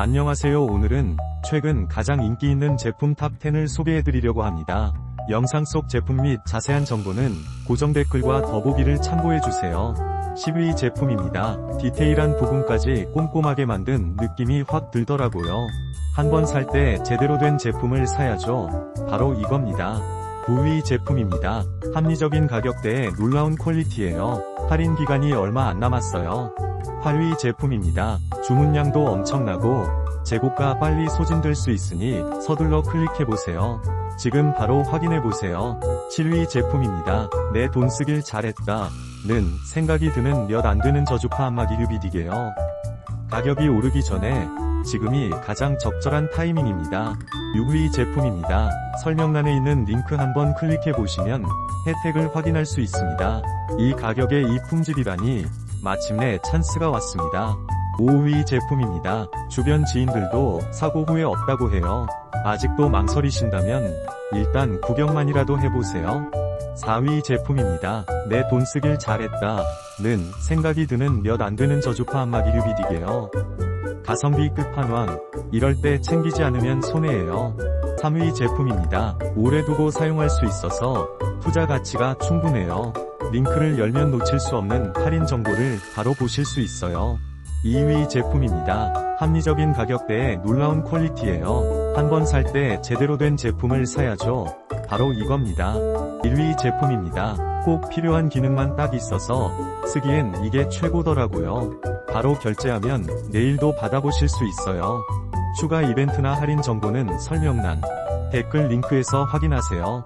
안녕하세요 오늘은 최근 가장 인기 있는 제품 탑10을 소개해드리려고 합니다. 영상 속 제품 및 자세한 정보는 고정 댓글과 더보기를 참고해주세요. 10위 제품입니다. 디테일한 부분까지 꼼꼼하게 만든 느낌이 확 들더라고요. 한 번 살 때 제대로 된 제품을 사야죠. 바로 이겁니다. 9위 제품입니다. 합리적인 가격대에 놀라운 퀄리티예요. 할인 기간이 얼마 안 남았어요. 8위 제품입니다. 주문량도 엄청나고 재고가 빨리 소진될 수 있으니 서둘러 클릭해보세요. 지금 바로 확인해보세요. 7위 제품입니다. 내 돈 쓰길 잘했다. 는 생각이 드는 몇 안 되는 저주파 안마기 유비디게요. 가격이 오르기 전에 지금이 가장 적절한 타이밍입니다. 6위 제품입니다. 설명란에 있는 링크 한번 클릭해보시면 혜택을 확인할 수 있습니다. 이 가격에 이 품질이라니 마침내 찬스가 왔습니다. 5위 제품입니다. 주변 지인들도 사고 후에 없다고 해요. 아직도 망설이신다면 일단 구경만이라도 해보세요. 4위 제품입니다. 내 돈 쓰길 잘했다. 는 생각이 드는 몇 안 되는 저주파 안마기 유비디게요. 가성비 끝판왕. 이럴 때 챙기지 않으면 손해예요. 3위 제품입니다. 오래 두고 사용할 수 있어서 투자 가치가 충분해요. 링크를 열면 놓칠 수 없는 할인 정보를 바로 보실 수 있어요. 2위 제품입니다. 합리적인 가격대에 놀라운 퀄리티예요. 한 번 살 때 제대로 된 제품을 사야죠. 바로 이겁니다. 1위 제품입니다. 꼭 필요한 기능만 딱 있어서 쓰기엔 이게 최고더라고요. 바로 결제하면 내일도 받아보실 수 있어요. 추가 이벤트나 할인 정보는 설명란, 댓글 링크에서 확인하세요.